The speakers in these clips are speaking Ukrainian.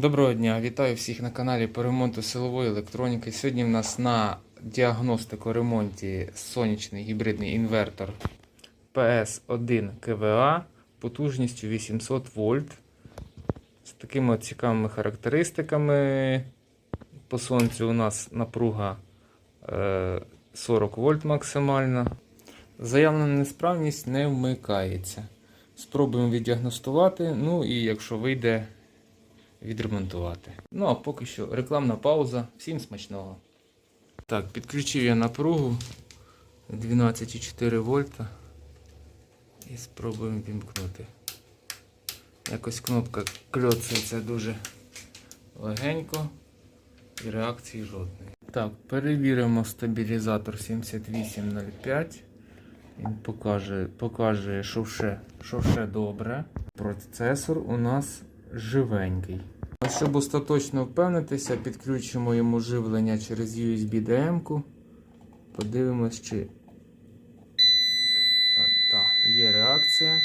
Доброго дня, вітаю всіх на каналі по ремонту силової електроніки. Сьогодні в нас на діагностику ремонті сонячний гібридний інвертор PS1 КВА потужністю 800 вольт. З такими цікавими характеристиками. По сонцю у нас напруга е, 40 вольт максимальна. Заявлена несправність не вмикається. Спробуємо віддіагностувати. Ну і якщо вийде, відремонтувати. Ну, а поки що рекламна пауза. Всім смачного. Так, підключив я напругу 12,4 вольта. І спробуємо вімкнути. Якось кнопка кльоцається дуже легенько і реакції жодної. Так, перевіримо стабілізатор 7805. Він покаже, покаже, що все, що все добре. Процесор у нас живенький. А Щоб остаточно впевнитися, підключимо йому живлення через USB DM-ку. Подивимось, чи. А, Так, є реакція.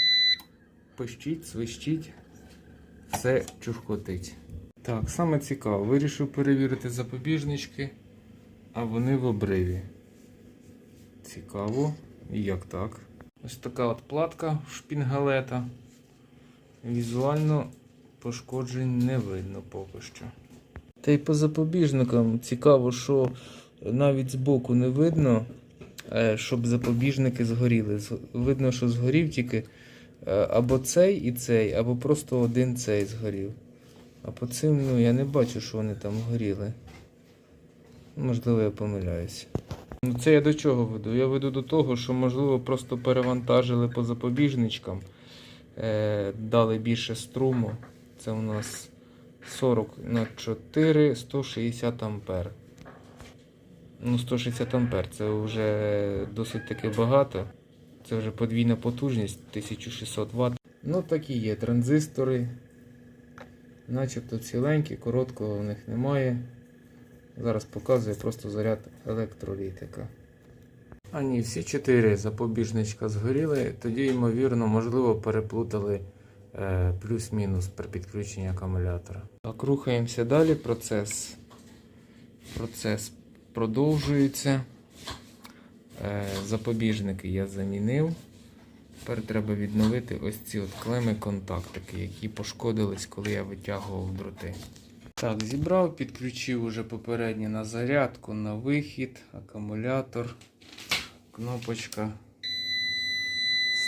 Пищить, свищить, все чухкотить. Так, саме цікаво, вирішив перевірити запобіжнички, а вони в обриві. Цікаво. Як так? Ось така от платка шпінгалета. Візуально пошкоджень не видно поки що. Та й по запобіжникам цікаво, що навіть збоку не видно, е, щоб запобіжники згоріли. Видно, що згорів тільки е, або цей і цей, або просто один цей згорів. А по цим ну, я не бачу, що вони там горіли. Можливо, я помиляюся. Ну, це я до чого веду? Я веду до того, що, можливо, просто перевантажили по запобіжничкам, е, дали більше струму. Це у нас 40 на 4, 160 ампер. Ну, 160 ампер це вже досить таки багато. Це вже подвійна потужність 1600 Вт. Ну, такі є транзистори. Начебто ціленькі, короткого в них немає. Зараз показує просто заряд електролітика. А ні, всі чотири запобіжничка згоріли, тоді, ймовірно, можливо, переплутали плюс-мінус при підключенні акумулятора. Так, рухаємося далі. Процес, процес продовжується. Е, запобіжники я замінив. Тепер треба відновити ось ці от клеми контактики, які пошкодились, коли я витягував дроти. Так, зібрав, підключив уже попередньо на зарядку, на вихід, акумулятор, кнопочка,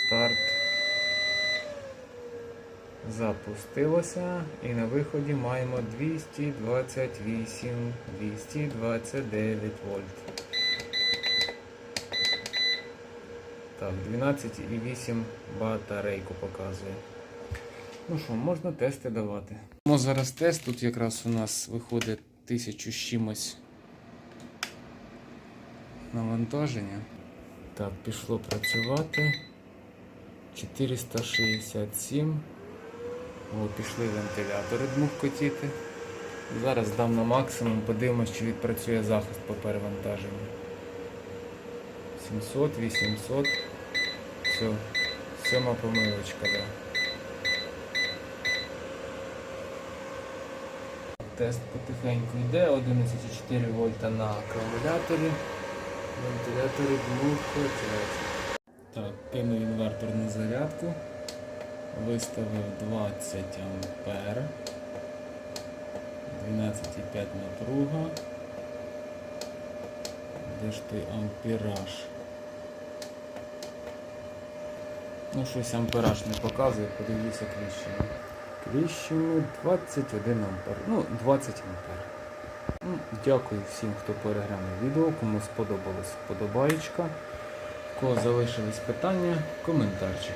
старт. Запустилося і на виході маємо 228, 229 вольт. Так, 12,8 батарейку показує. Ну що, можна тести давати. Ну, зараз тест. Тут якраз у нас виходить тисячу з чимось навантаження. Так, пішло працювати. 467. О, пішли вентилятори дмухкотіти. Зараз дам на максимум, подивимось, чи відпрацює захист по перевантаженню. 700, 800. Все, сьома помилочка, да. Тест потихеньку йде, 11,4 вольта на акумуляторі. Вентилятори блокують. Так, кинув інвертор на зарядку. Виставив 20 ампер. 12,5 напруга. Де ж той ампераж? Ну, щось ампераж не показує, подивлюся кліщину. Кліщину 21 ампер. Ну, 20 ампер. Ну, дякую всім, хто переглянув відео. Кому сподобалось вподобаєчка. В Кого залишились питання, коментарчик.